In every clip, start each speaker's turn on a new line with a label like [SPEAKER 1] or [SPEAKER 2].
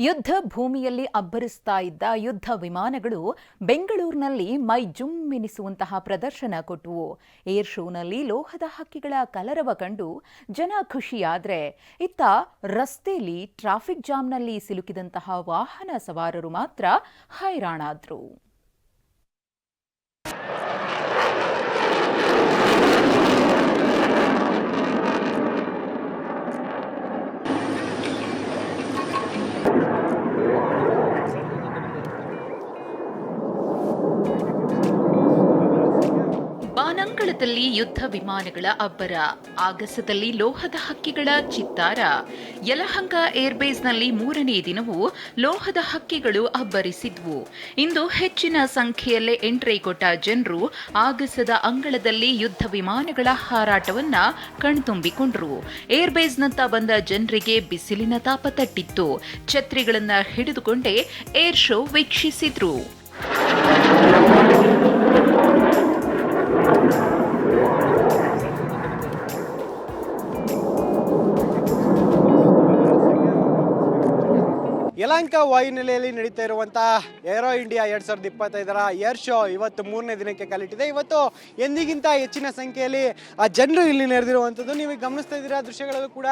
[SPEAKER 1] ಯುದ್ಧ ಭೂಮಿಯಲ್ಲಿ ಅಬ್ಬರಿಸ್ತಾ ಇದ್ದ ಯುದ್ಧ ವಿಮಾನಗಳು ಬೆಂಗಳೂರಿನಲ್ಲಿ ಮೈ ಜುಮ್ ಎನಿಸುವಂತಹ ಪ್ರದರ್ಶನ ಕೊಟ್ಟವು. ಏರ್ ಶೋನಲ್ಲಿ ಲೋಹದ ಹಕ್ಕಿಗಳ ಕಲರವ ಕಂಡು ಜನ ಖುಷಿಯಾದ್ರೆ ಇತ್ತ ರಸ್ತೆಯಲ್ಲಿ ಟ್ರಾಫಿಕ್ ಜಾಮ್ನಲ್ಲಿ ಸಿಲುಕಿದಂತಹ ವಾಹನ ಸವಾರರು ಮಾತ್ರ ಹೈರಾಣಾದ್ರು. ಬಾನಂಗಳದಲ್ಲಿ ಯುದ್ಧ ವಿಮಾನಗಳ ಅಬ್ಬರ, ಆಗಸದಲ್ಲಿ ಲೋಹದ ಹಕ್ಕಿಗಳ ಚಿತ್ತಾರ. ಯಲಹಂಕ ಏರ್ಬೇಸ್ನಲ್ಲಿ ಮೂರನೇ ದಿನವೂ ಲೋಹದ ಹಕ್ಕಿಗಳು ಅಬ್ಬರಿಸಿದ್ವು. ಇಂದು ಹೆಚ್ಚಿನ ಸಂಖ್ಯೆಯಲ್ಲೇ ಎಂಟ್ರಿ ಕೊಟ್ಟ ಜನರು ಆಗಸದ ಅಂಗಳದಲ್ಲಿ ಯುದ್ಧ ವಿಮಾನಗಳ ಹಾರಾಟವನ್ನ ಕಣ್ತುಂಬಿಕೊಂಡ್ರು. ಏರ್ಬೇಸ್ನತ್ತ ಬಂದ ಜನರಿಗೆ ಬಿಸಿಲಿನ ತಾಪ ತಟ್ಟಿತ್ತು. ಛತ್ರಿಗಳನ್ನ ಹಿಡಿದುಕೊಂಡೇ ಏರ್ ಶೋ ವೀಕ್ಷಿಸಿದ್ರು.
[SPEAKER 2] ಯಲಹಂಕ ವಾಯುನೆಲೆಯಲ್ಲಿ ನಡೀತಾ ಇರುವಂತಹ ಏರೋ ಇಂಡಿಯಾ ಎರಡ್ ಸಾವಿರದ ಇಪ್ಪತ್ತೈದರ ಏರ್ ಶೋ ಇವತ್ತು ಮೂರನೇ ದಿನಕ್ಕೆ ಕಾಲಿಟ್ಟಿದೆ ಇವತ್ತು ಎಂದಿಗಿಂತ ಹೆಚ್ಚಿನ ಸಂಖ್ಯೆಯಲ್ಲಿ, ಆ, ಜನರು ಇಲ್ಲಿ ನೆರೆದಿರುವಂಥದ್ದು. ನೀವು ಗಮನಿಸ್ತಾ ಇದ್ದೀರಾ ದೃಶ್ಯಗಳಲ್ಲೂ ಕೂಡ,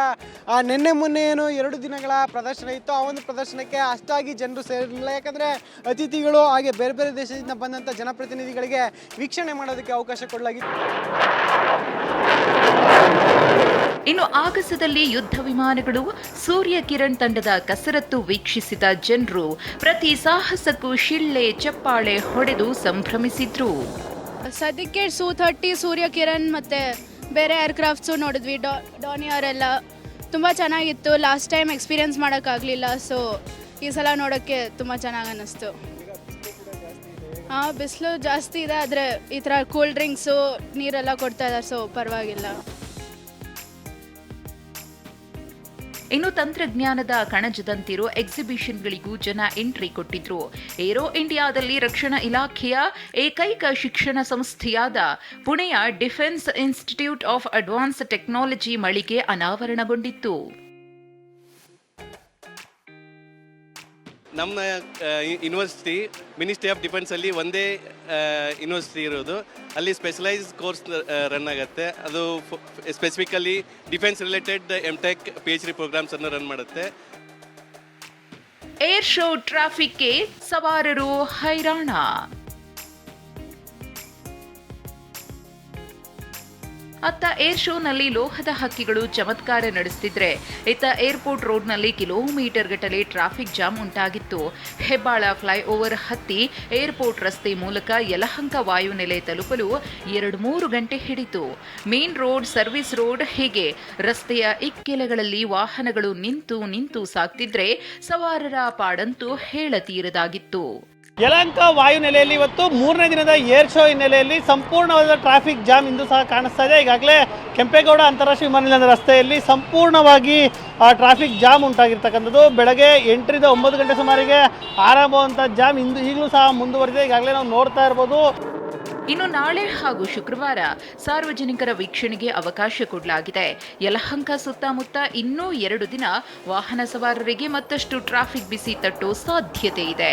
[SPEAKER 2] ಆ, ನಿನ್ನೆ ಮೊನ್ನೆ ಏನು ಎರಡು ದಿನಗಳ ಪ್ರದರ್ಶನ ಇತ್ತು. ಆ ಒಂದು ಪ್ರದರ್ಶನಕ್ಕೆ ಅಷ್ಟಾಗಿ ಜನರು ಸೇರಿರಲಿಲ್ಲ. ಯಾಕಂದರೆ ಅತಿಥಿಗಳು ಹಾಗೆ ಬೇರೆ ಬೇರೆ ದೇಶದಿಂದ ಬಂದಂಥ ಜನಪ್ರತಿನಿಧಿಗಳಿಗೆ ವೀಕ್ಷಣೆ ಮಾಡೋದಕ್ಕೆ ಅವಕಾಶ ಕೊಡಲಾಗಿತ್ತು.
[SPEAKER 1] ಇನ್ನು ಆಗಸದಲ್ಲಿ ಯುದ್ಧ ವಿಮಾನಗಳು ಸೂರ್ಯ ಕಿರಣ್ ತಂಡದ ಕಸರತ್ತು ವೀಕ್ಷಿಸಿದ ಜನರು. ಪ್ರತಿ ಸಾಹಸಕ್ಕೂ ಶಿಳ್ಳೆ, ಚಪ್ಪಾಳೆ ಹೊಡೆದು ಸಂಭ್ರಮಿಸಿದ್ರು.
[SPEAKER 3] ಸದ್ಯಕ್ಕೆ ಸೂ ಥರ್ಟಿ ಸೂರ್ಯ ಕಿರಣ್ ಮತ್ತೆ ಬೇರೆ ಏರ್ಕ್ರಾಫ್ಟ್ಸು ನೋಡಿದ್ವಿ. ಡಾ ಎಲ್ಲ ತುಂಬ ಚೆನ್ನಾಗಿತ್ತು. ಲಾಸ್ಟ್ ಟೈಮ್ ಎಕ್ಸ್ಪೀರಿಯನ್ಸ್ ಮಾಡೋಕ್ಕಾಗಲಿಲ್ಲ. ಸೊ ಈ ಸಲ ನೋಡೋಕ್ಕೆ ತುಂಬ ಚೆನ್ನಾಗಿ ಅನ್ನಿಸ್ತು. ಹಾಂ, ಬಿಸಿಲು ಜಾಸ್ತಿ ಇದೆ, ಆದರೆ ಈ ಥರ ಕೂಲ್ ಡ್ರಿಂಕ್ಸು ನೀರೆಲ್ಲ ಕೊಡ್ತಾ ಇದ್ದಾರೆ. ಸೊ ಪರವಾಗಿಲ್ಲ.
[SPEAKER 1] ಇನ್ನು ತಂತ್ರಜ್ಞಾನದ ಕಣಜದಂತಿರೋ ಎಕ್ಸಿಬಿಷನ್ಗಳಿಗೂ ಜನ ಎಂಟ್ರಿ ಕೊಟ್ಟಿದ್ರು. ಏರೋ ಇಂಡಿಯಾದಲ್ಲಿ ರಕ್ಷಣಾ ಇಲಾಖೆಯ ಏಕೈಕ ಶಿಕ್ಷಣ ಸಂಸ್ಥೆಯಾದ ಪುಣೆಯ defence institute of advance technology ಮಳಿಗೆ ಅನಾವರಣಗೊಂಡಿತ್ತು.
[SPEAKER 4] ನಮ್ಮ ಯೂನಿವರ್ಸಿಟಿ ಮಿನಿಸ್ಟ್ರಿ ಆಫ್ ಡಿಫೆನ್ಸಲ್ಲಿ ಒಂದೇ ಯೂನಿವರ್ಸಿಟಿ ಇರೋದು. ಅಲ್ಲಿ ಸ್ಪೆಷಲೈಸ್ ಕೋರ್ಸ್ ರನ್ ಆಗುತ್ತೆ. ಅದು specifically defence related M tech P H D ಪ್ರೋಗ್ರಾಮ್ಸನ್ನು run ಮಾಡುತ್ತೆ.
[SPEAKER 1] ಏರ್ ಶೋ ಟ್ರಾಫಿಕ್ಗೆ ಸವಾರರು ಹೈರಾಣ. ಅತ್ತ ಏರ್ ಶೋನಲ್ಲಿ ಲೋಹದ ಹಕ್ಕಿಗಳು ಚಮತ್ಕಾರ ನಡೆಸುತ್ತಿದ್ರೆ ಇತ್ತ ಏರ್ಪೋರ್ಟ್ ರೋಡ್ನಲ್ಲಿ ಕಿಲೋಮೀಟರ್ ಗಟ್ಟಲೆ ಟ್ರಾಫಿಕ್ ಜಾಮ್ ಉಂಟಾಗಿತ್ತು. ಹೆಬ್ಬಾಳ ಫ್ಲೈಓವರ್ ಹತ್ತಿ ಏರ್ಪೋರ್ಟ್ ರಸ್ತೆ ಮೂಲಕ ಯಲಹಂಕ ವಾಯುನೆಲೆ ತಲುಪಲು ಎರಡು ಮೂರು ಗಂಟೆ ಹಿಡಿತು. ಮೇನ್ ರೋಡ್ ಸರ್ವಿಸ್ ರೋಡ್ ಹೀಗೆ? ರಸ್ತೆಯ ಇಕ್ಕೆಲೆಗಳಲ್ಲಿ ವಾಹನಗಳು ನಿಂತು ನಿಂತು ಸಾಕ್ತಿದ್ರೆ ಸವಾರರ ಪಾಡಂತೂ ಹೇಳತೀರದಾಗಿತ್ತು.
[SPEAKER 5] ಯಲಹಂಕ ವಾಯುನೆಲೆಯಲ್ಲಿ ಇವತ್ತು ಮೂರನೇ ದಿನದ ಏರ್ ಶೋ ಹಿನ್ನೆಲೆಯಲ್ಲಿ ಸಂಪೂರ್ಣವಾದ ಟ್ರಾಫಿಕ್ ಜಾಮ್ ಇಂದು ಸಹ ಕಾಣಿಸ್ತಾ ಇದೆ. ಈಗಾಗಲೇ ಕೆಂಪೇಗೌಡ ಅಂತಾರಾಷ್ಟ್ರೀಯ ವಿಮಾನ ನಿಲ್ದಾಣದ ರಸ್ತೆಯಲ್ಲಿ ಸಂಪೂರ್ಣವಾಗಿ ಟ್ರಾಫಿಕ್ ಜಾಮ್ ಉಂಟಾಗಿರ್ತಕ್ಕಂಥದ್ದು. ಬೆಳಗ್ಗೆ ಎಂಟರಿಂದ ಒಂಬತ್ತು ಗಂಟೆ ಸುಮಾರಿಗೆ ಆರಂಭವಂಥ ಜಾಮ್ ಇಂದು ಈಗಲೂ ಸಹ ಮುಂದುವರೆದಿದೆ. ಈಗಾಗಲೇ ನಾವು ನೋಡ್ತಾ ಇರ್ಬೋದು.
[SPEAKER 1] ಇನ್ನು ನಾಳೆ ಹಾಗೂ ಶುಕ್ರವಾರ ಸಾರ್ವಜನಿಕರ ವೀಕ್ಷಣೆಗೆ ಅವಕಾಶ ಕೊಡಲಾಗಿದೆ. ಯಲಹಂಕ ಸುತ್ತಮುತ್ತ ಇನ್ನೂ ಎರಡು ದಿನ ವಾಹನ ಸವಾರರಿಗೆ ಮತ್ತಷ್ಟು ಟ್ರಾಫಿಕ್ ಬಿಸಿ ತಟ್ಟುವ ಸಾಧ್ಯತೆ ಇದೆ.